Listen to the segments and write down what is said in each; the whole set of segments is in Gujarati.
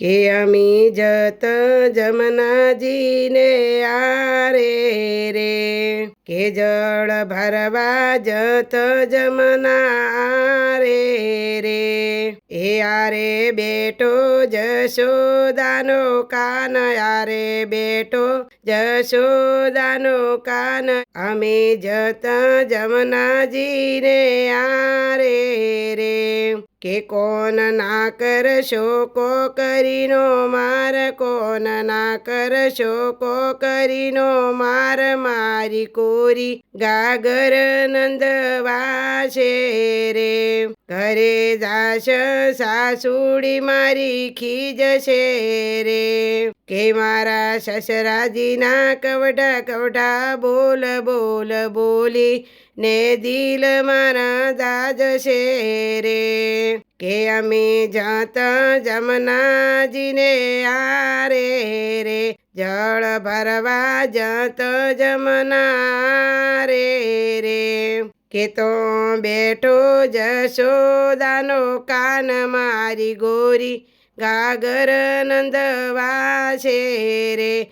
કે અમી જત જમનાજીને આરે રે કે જળ ભરવા જત જમના રે રે એ આરે બેટો જશોદાનો કાન આરે બેટો જશોદાનો કાન અમે જત જમનાજીને આરે રે કે કોન ના કરશો, કો કરીનો માર કોન ના કરશો, કો કરીનો માર, મારી કોરી ગાગર નંદવાશે રે. ઘરે જાશ સાસુડી મારી ખીજશે રે. કે મારા સસરાજીના કવડા કવડા બોલ બોલ, બોલી ને દિલ મારા દાજશે રે. કે અમે જાતા જમનાજીને આરે રે, જળ ભરવા જત જમના રે. રે કે તો બેઠો જશોદાનો કાન મારી ગોરી, ગાગર નંદવાશે રે.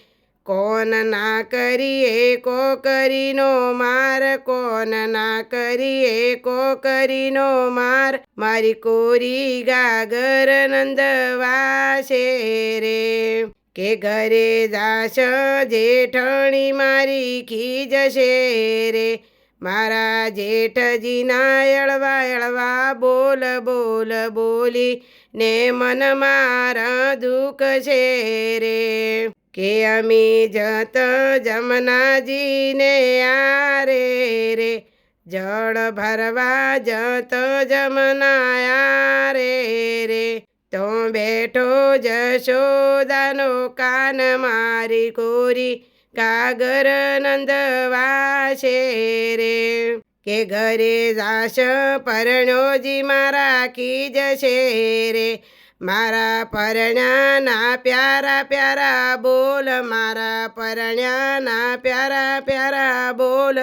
કોન ના કરીએ કો કરીનો માર? કોન ના કરીએ કો કરીનો માર? મારી કોરી ગાગર નંદવાશે રે. કે ઘરે જાશ જેઠણી, મારી ખીજશે રે. મારા જેઠજીના એળવા એળવા બોલ બોલ, બોલી ને મન મારા દુઃખ છે રે. કે અમે જત જમનાજીને આરે રે. જળ ભરવા જત જમનાયા રે રે. તો બેઠો જશોદાનો કાન મારી કોરી કાગર નંદવાશે રે. કે ઘરે જાશ પરણોજી મારા કી જશે રે. મારા પરણ્યાના પ્યારા પ્યારા બોલ, મારા પરણ્યાના પ્યારા પ્યારા બોલ.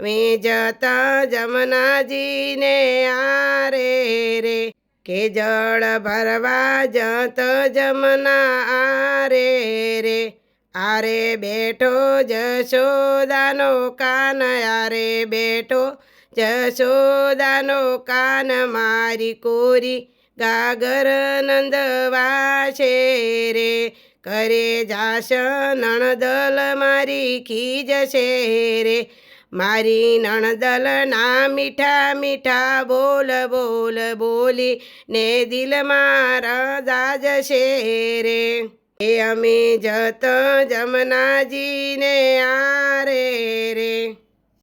વેજતા જમનાજીને આરે રે, કે જળ ભરવા જત જમના આરે રે. આરે બેઠો જશોદાનો કાન, આરે બેઠો જશોદાનો કાન, મારી કોરી ગાગર નંદવાશે રે, કરે જાશ નણદલ મારી ખીજશે રે. મારી નણદલ ના મીઠા મીઠા બોલ બોલ બોલી ને દિલ મારા જશે રે. એ અમે જત જમનાજીને આ